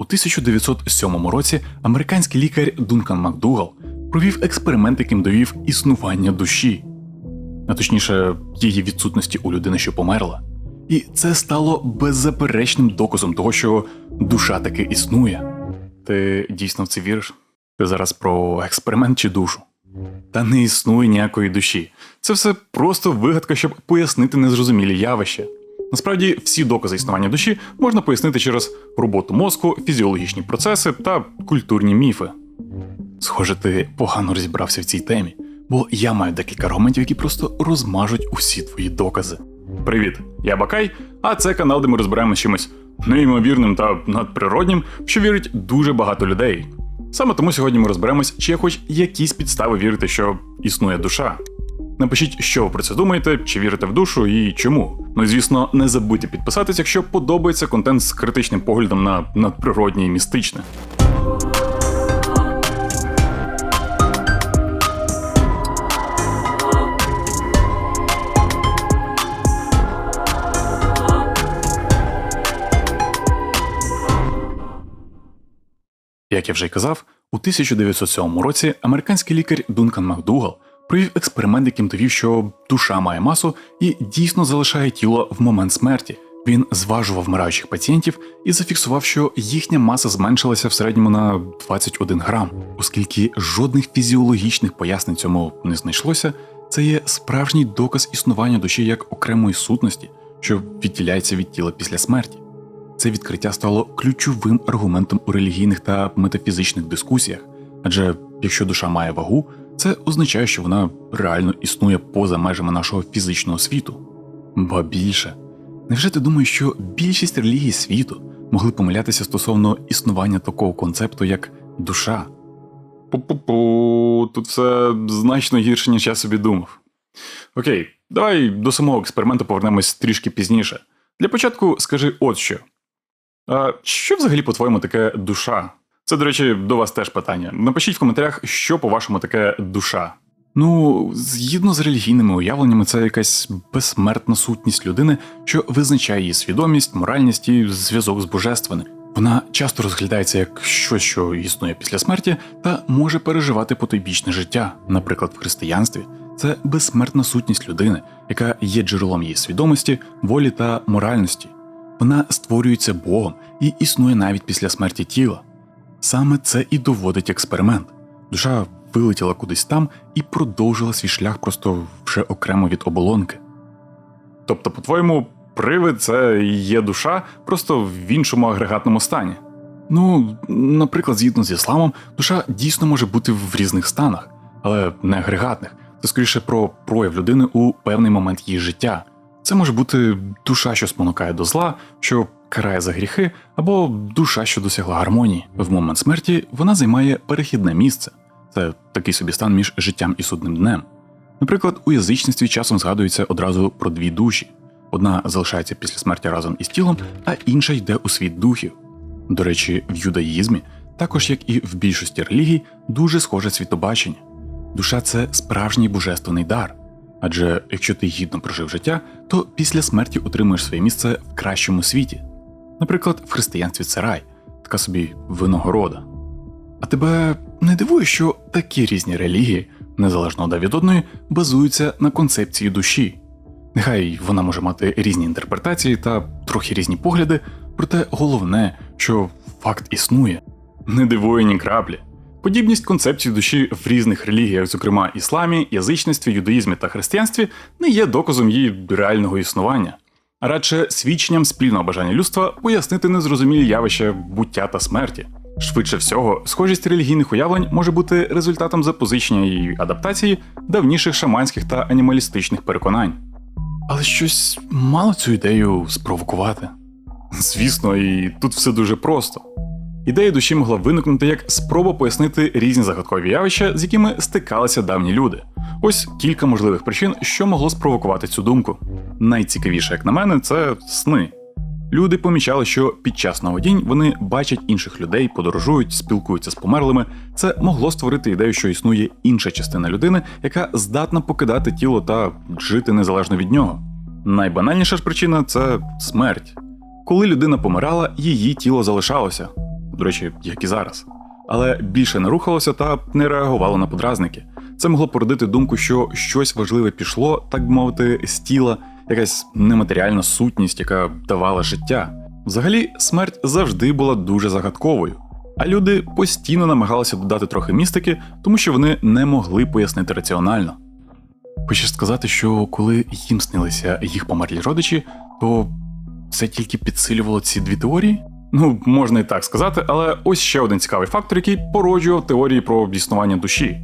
У 1907 році американський лікар Дункан Макдугал провів експеримент, яким довів існування душі, а точніше, її відсутності у людини, що померла. І це стало беззаперечним доказом того, що душа таки існує. Ти дійсно в це віриш? Ти зараз про експеримент чи душу? Та не існує ніякої душі. Це все просто вигадка, щоб пояснити незрозумілі явища. Насправді, всі докази існування душі можна пояснити через роботу мозку, фізіологічні процеси та культурні міфи. Схоже, ти погано розібрався в цій темі, бо я маю декілька аргументів, які просто розмажуть усі твої докази. Привіт, я Бакай, а це канал, де ми розбираємо чимось неймовірним та надприроднім, що вірить дуже багато людей. Саме тому сьогодні ми розберемось, чи є хоч якісь підстави вірити, що існує душа. Напишіть, що ви про це думаєте, чи вірите в душу і чому. Ну і звісно, не забудьте підписатись, якщо подобається контент з критичним поглядом на надприроднє і містичне. Як я вже й казав, у 1907 році американський лікар Дункан Макдугал провів експеримент, яким довів, що душа має масу і дійсно залишає тіло в момент смерті. Він зважував вмираючих пацієнтів і зафіксував, що їхня маса зменшилася в середньому на 21 грам, оскільки жодних фізіологічних пояснень цьому не знайшлося. Це є справжній доказ існування душі як окремої сутності, що відділяється від тіла після смерті. Це відкриття стало ключовим аргументом у релігійних та метафізичних дискусіях, адже якщо душа має вагу, це означає, що вона реально існує поза межами нашого фізичного світу. Ба більше, невже ти думаєш, що більшість релігій світу могли помилятися стосовно існування такого концепту, як душа? Пу-пу-пу, тут все значно гірше, ніж я собі думав. Окей, давай до самого експерименту повернемось трішки пізніше. Для початку скажи от що. А що взагалі, по-твоєму, таке душа? Це, до речі, до вас теж питання. Напишіть в коментарях, що, по-вашому, таке душа. Ну, згідно з релігійними уявленнями, це якась безсмертна сутність людини, що визначає її свідомість, моральність і зв'язок з божественним. Вона часто розглядається як щось, що існує після смерті, та може переживати потойбічне життя. Наприклад, в християнстві це безсмертна сутність людини, яка є джерелом її свідомості, волі та моральності. Вона створюється Богом і існує навіть після смерті тіла. Саме це і доводить експеримент. Душа вилетіла кудись там і продовжила свій шлях просто вже окремо від оболонки. Тобто, по-твоєму, привид це є душа просто в іншому агрегатному стані. Ну, наприклад, згідно з ісламом, душа дійсно може бути в різних станах, але не агрегатних. Це скоріше про прояв людини у певний момент її життя. Це може бути душа, що спонукає до зла, що карає за гріхи, або душа, що досягла гармонії. В момент смерті вона займає перехідне місце. Це такий собі стан між життям і судним днем. Наприклад, у язичництві часом згадується одразу про дві душі: одна залишається після смерті разом із тілом, а інша йде у світ духів. До речі, в юдаїзмі, також як і в більшості релігій, дуже схоже світобачення. Душа це справжній божественний дар. Адже якщо ти гідно прожив життя, то після смерті отримуєш своє місце в кращому світі. Наприклад, в християнстві це рай, така собі винагорода. А тебе не дивує, що такі різні релігії, незалежно одна від одної, базуються на концепції душі. Нехай вона може мати різні інтерпретації та трохи різні погляди, проте головне, що факт існує, не дивує ні краплі. Подібність концепцій душі в різних релігіях, зокрема ісламі, язичництві, юдаїзмі та християнстві, не є доказом її реального існування, а радше свідченням спільного бажання людства пояснити незрозумілі явища буття та смерті. Швидше всього, схожість релігійних уявлень може бути результатом запозичення і адаптації давніших шаманських та анімалістичних переконань. Але щось мало цю ідею спровокувати. Звісно, і тут все дуже просто. Ідея душі могла виникнути як спроба пояснити різні загадкові явища, з якими стикалися давні люди. Ось кілька можливих причин, що могло спровокувати цю думку. Найцікавіше, як на мене, це сни. Люди помічали, що під час сновидінь вони бачать інших людей, подорожують, спілкуються з померлими. Це могло створити ідею, що існує інша частина людини, яка здатна покидати тіло та жити незалежно від нього. Найбанальніша ж причина це смерть. Коли людина помирала, її тіло залишалося. До речі, як і зараз. Але більше не рухалося та не реагувало на подразники. Це могло породити думку, що щось важливе пішло, так би мовити, з тіла, якась нематеріальна сутність, яка давала життя. Взагалі, смерть завжди була дуже загадковою, а люди постійно намагалися додати трохи містики, тому що вони не могли пояснити раціонально. Хочеш сказати, що коли їм снилися їх померлі родичі, то це тільки підсилювало ці дві теорії? Ну, можна і так сказати, але ось ще один цікавий фактор, який породжував теорії про існування душі.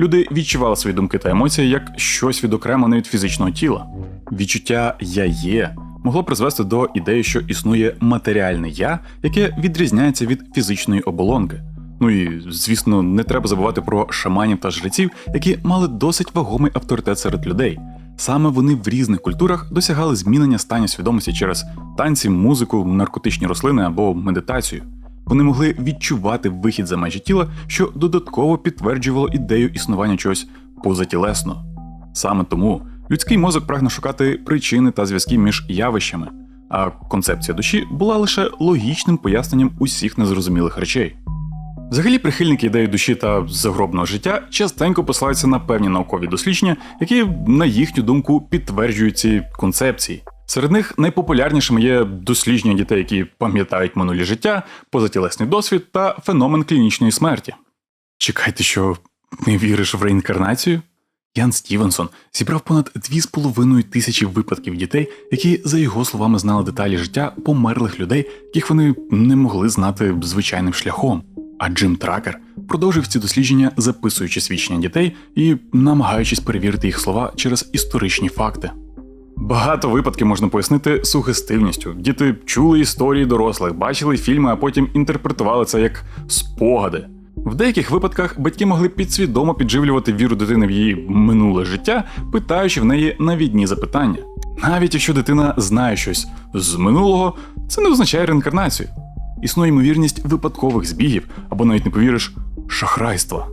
Люди відчували свої думки та емоції як щось відокремлене від фізичного тіла. Відчуття я є могло призвести до ідеї, що існує матеріальне я, яке відрізняється від фізичної оболонки. Ну і звісно, не треба забувати про шаманів та жреців, які мали досить вагомий авторитет серед людей. Саме вони в різних культурах досягали змінення стану свідомості через танці, музику, наркотичні рослини або медитацію. Вони могли відчувати вихід за межі тіла, що додатково підтверджувало ідею існування чогось позатілесного. Саме тому людський мозок прагне шукати причини та зв'язки між явищами, а концепція душі була лише логічним поясненням усіх незрозумілих речей. Взагалі, прихильники ідеї душі та загробного життя частенько посилаються на певні наукові дослідження, які, на їхню думку, підтверджують ці концепції. Серед них найпопулярнішими є дослідження дітей, які пам'ятають минулі життя, позатілесний досвід та феномен клінічної смерті. Чекайте, що не віриш в реінкарнацію? Ян Стівенсон зібрав понад 2,5 тисячі випадків дітей, які, за його словами, знали деталі життя померлих людей, яких вони не могли знати звичайним шляхом. А Джим Тракер продовжив ці дослідження, записуючи свідчення дітей і намагаючись перевірити їх слова через історичні факти. Багато випадків можна пояснити сугестивністю. Діти чули історії дорослих, бачили фільми, а потім інтерпретували це як спогади. В деяких випадках батьки могли підсвідомо підживлювати віру дитини в її минуле життя, питаючи в неї навідні запитання. Навіть якщо дитина знає щось з минулого, це не означає реінкарнацію. Існує ймовірність випадкових збігів або навіть не повіриш шахрайства.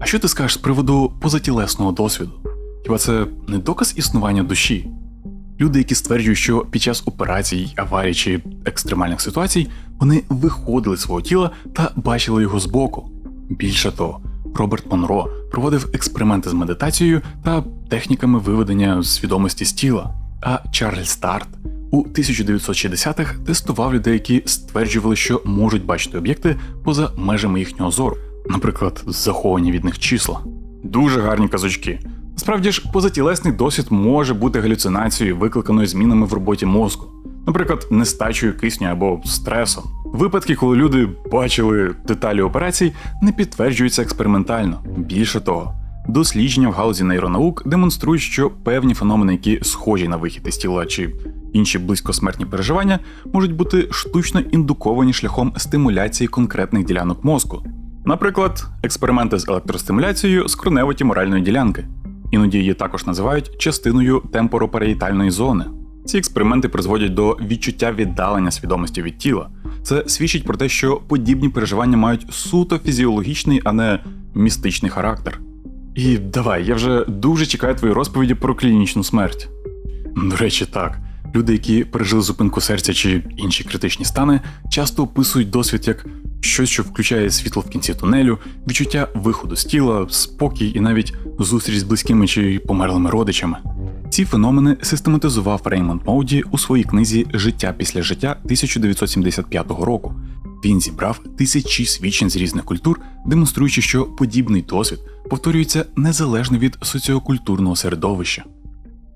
А що ти скажеш з приводу позатілесного досвіду? Хіба це не доказ існування душі? Люди, які стверджують, що під час операцій, аварій чи екстремальних ситуацій вони виходили з свого тіла та бачили його збоку. Більше того, Роберт Монро проводив експерименти з медитацією та техніками виведення свідомості з тіла. А Чарльз Старт у 1960-х тестував людей, які стверджували, що можуть бачити об'єкти поза межами їхнього зору, наприклад, заховані від них числа. Дуже гарні казочки. Справді ж, позатілесний досвід може бути галюцинацією, викликаною змінами в роботі мозку, наприклад, нестачею кисню або стресом. Випадки, коли люди бачили деталі операцій, не підтверджуються експериментально. Більше того, дослідження в галузі нейронаук демонструють, що певні феномени, які схожі на вихід із тіла чи інші близькосмертні переживання, можуть бути штучно індуковані шляхом стимуляції конкретних ділянок мозку. Наприклад, експерименти з електростимуляцією скроневиті моральної ділянки. Іноді її також називають частиною темпоропереїтальної зони. Ці експерименти призводять до відчуття віддалення свідомості від тіла. Це свідчить про те, що подібні переживання мають суто фізіологічний, а не містичний характер. І давай, я вже дуже чекаю твої розповіді про клінічну смерть. До речі, так. Люди, які пережили зупинку серця чи інші критичні стани, часто описують досвід як щось, що включає світло в кінці тунелю, відчуття виходу з тіла, спокій і навіть зустріч з близькими чи померлими родичами. Ці феномени систематизував Реймонд Моуді у своїй книзі Життя після життя 1975 року. Він зібрав тисячі свідчень з різних культур, демонструючи, що подібний досвід повторюється незалежно від соціокультурного середовища.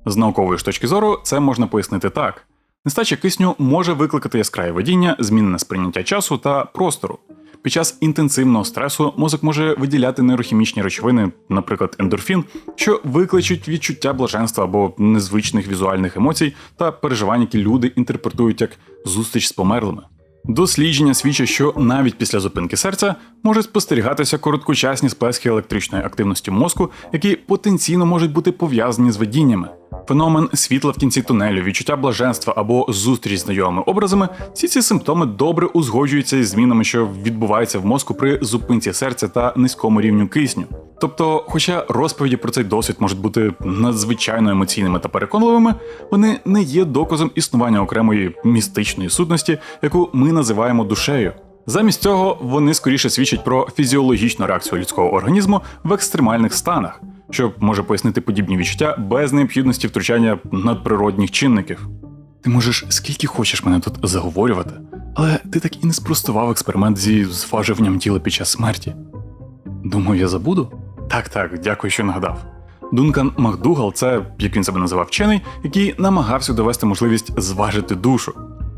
З наукової ж точки зору це можна пояснити так: нестача кисню може викликати яскраве водіння, змінене сприйняття часу та простору. Під час інтенсивного стресу мозок може виділяти нейрохімічні речовини, наприклад, ендорфін, що викличуть відчуття блаженства або незвичних візуальних емоцій та переживань, які люди інтерпретують як зустріч з померлими. Дослідження свідчать, що навіть після зупинки серця можуть спостерігатися короткочасні сплески електричної активності мозку, які потенційно можуть бути пов'язані з видіннями. Феномен світла в кінці тунелю, відчуття блаженства або зустріч з знайомими образами, всі ці симптоми добре узгоджуються із змінами, що відбуваються в мозку при зупинці серця та низькому рівню кисню. Тобто, хоча розповіді про цей досвід можуть бути надзвичайно емоційними та переконливими, вони не є доказом існування окремої містичної сутності, яку ми називаємо душею. Замість цього вони скоріше свідчать про фізіологічну реакцію людського організму в екстремальних станах, що може пояснити подібні відчуття без необхідності втручання надприродних чинників. Ти можеш скільки хочеш мене тут заговорювати, але ти так і не спростував експеримент зі зважуванням тіла під час смерті. Думав, я забуду? Так, так, дякую, що нагадав. Дункан Макдугал це, як він себе називав вчений, який намагався довести можливість зважити душу.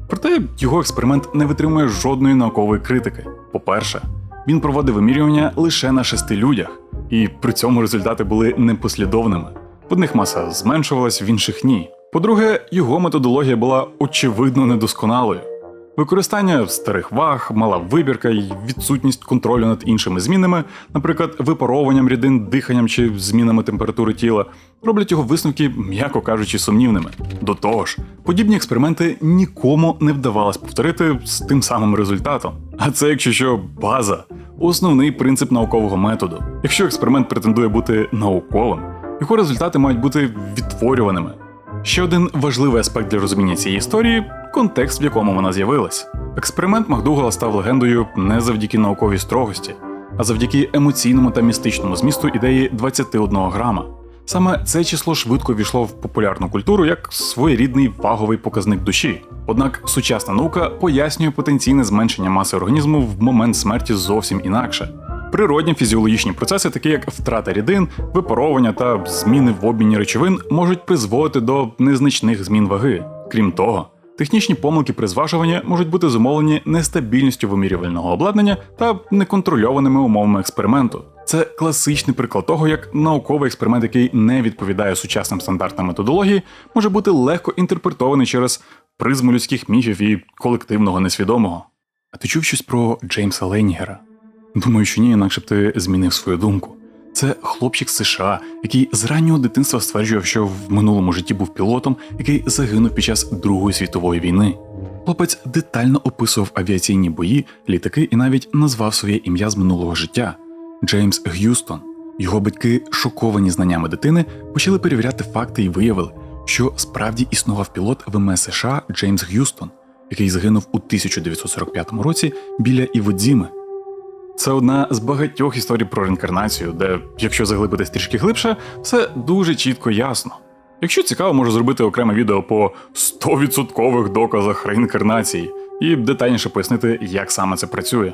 Проте його експеримент не витримує жодної наукової критики. По-перше, він проводив вимірювання лише на шести людях, і при цьому результати були непослідовними. В одних маса зменшувалась, в інших ні. По-друге, його методологія була очевидно недосконалою. Використання старих ваг, мала вибірка і відсутність контролю над іншими змінами, наприклад, випаровуванням рідин, диханням чи змінами температури тіла, роблять його висновки, м'яко кажучи, сумнівними. До того ж, подібні експерименти нікому не вдавалось повторити з тим самим результатом. А це, якщо що, база, основний принцип наукового методу. Якщо експеримент претендує бути науковим, його результати мають бути відтворюваними. Ще один важливий аспект для розуміння цієї історії контекст, в якому вона з'явилась. Експеримент Макдугала став легендою не завдяки науковій строгості, а завдяки емоційному та містичному змісту ідеї 21 грама. Саме це число швидко війшло в популярну культуру як своєрідний ваговий показник душі. Однак сучасна наука пояснює потенційне зменшення маси організму в момент смерті зовсім інакше. Природні фізіологічні процеси, такі як втрата рідин, випаровування та зміни в обміні речовин, можуть призводити до незначних змін ваги. Крім того, технічні помилки при зважуванні можуть бути зумовлені нестабільністю вимірювального обладнання та неконтрольованими умовами експерименту. Це класичний приклад того, як науковий експеримент, який не відповідає сучасним стандартам методології, може бути легко інтерпретований через призму людських міфів і колективного несвідомого. А ти чув щось про Джеймса Ленігера? Думаю, що ні, інакше б ти змінив свою думку. Це хлопчик з США, який з раннього дитинства стверджував, що в минулому житті був пілотом, який загинув під час Другої світової війни. Хлопець детально описував авіаційні бої, літаки і навіть назвав своє ім'я з минулого життя Джеймс Г'юстон. Його батьки, шоковані знаннями дитини, почали перевіряти факти і виявили, що справді існував пілот ВМС США Джеймс Г'юстон, який загинув у 1945 році біля Іводзіми. Це одна з багатьох історій про реінкарнацію, де, якщо заглибитись трішки глибше, все дуже чітко ясно. Якщо цікаво, можу зробити окреме відео по 100% доказах реінкарнації і детальніше пояснити, як саме це працює.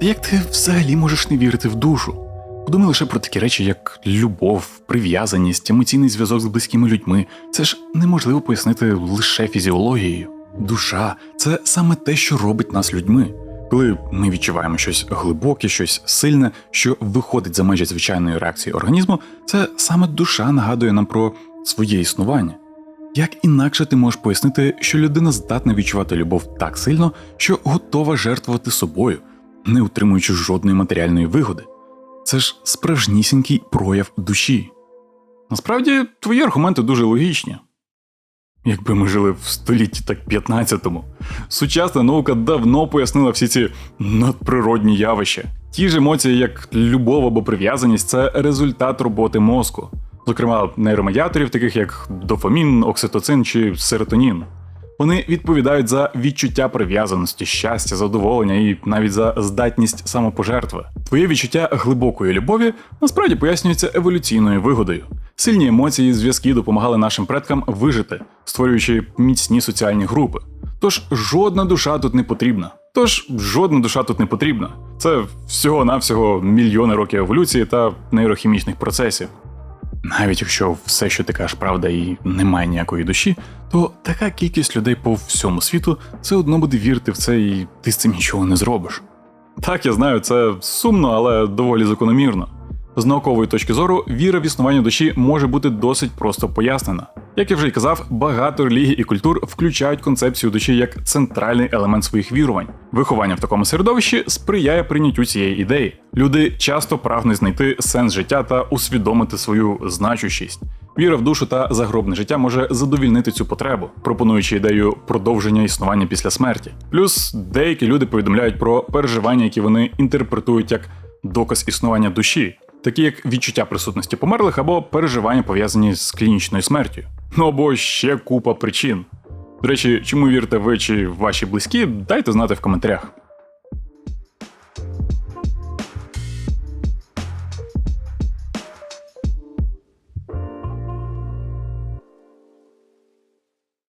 Як ти взагалі можеш не вірити в душу? Подумай лише про такі речі, як любов, прив'язаність, емоційний зв'язок з близькими людьми. Це ж неможливо пояснити лише фізіологією. Душа це саме те, що робить нас людьми. Коли ми відчуваємо щось глибоке, щось сильне, що виходить за межі звичайної реакції організму, це саме душа нагадує нам про своє існування. Як інакше ти можеш пояснити, що людина здатна відчувати любов так сильно, що готова жертвувати собою, не утримуючи жодної матеріальної вигоди? Це ж справжнісінький прояв душі. Насправді, твої аргументи дуже логічні. Якби ми жили в столітті так 15-му, сучасна наука давно пояснила всі ці надприродні явища. Ті ж емоції, як любов або прив'язаність, це результат роботи мозку, зокрема нейромедіаторів, таких як дофамін, окситоцин чи серотонін. Вони відповідають за відчуття прив'язаності, щастя, задоволення і навіть за здатність самопожертви. Твоє відчуття глибокої любові насправді пояснюється еволюційною вигодою. Сильні емоції і зв'язки допомагали нашим предкам вижити, створюючи міцні соціальні групи. Тож жодна душа тут не потрібна. Тож жодна душа тут не потрібна. Це всього-навсього мільйони років еволюції та нейрохімічних процесів. Навіть якщо все, що ти кажеш, правда, і немає ніякої душі, то така кількість людей по всьому світу все одно буде вірити в це, і ти з цим нічого не зробиш. Так, я знаю, це сумно, але доволі закономірно. З наукової точки зору, віра в існування душі може бути досить просто пояснена. Як я вже й казав, багато релігій і культур включають концепцію душі як центральний елемент своїх вірувань. Виховання в такому середовищі сприяє прийняттю цієї ідеї. Люди часто прагнуть знайти сенс життя та усвідомити свою значущість. Віра в душу та загробне життя може задовільнити цю потребу, пропонуючи ідею продовження існування після смерті. Плюс деякі люди повідомляють про переживання, які вони інтерпретують як доказ існування душі, такі як відчуття присутності померлих або переживання пов'язані з клінічною смертю. Ну або ще купа причин. До речі, чому вірите ви чи ваші близькі, дайте знати в коментарях.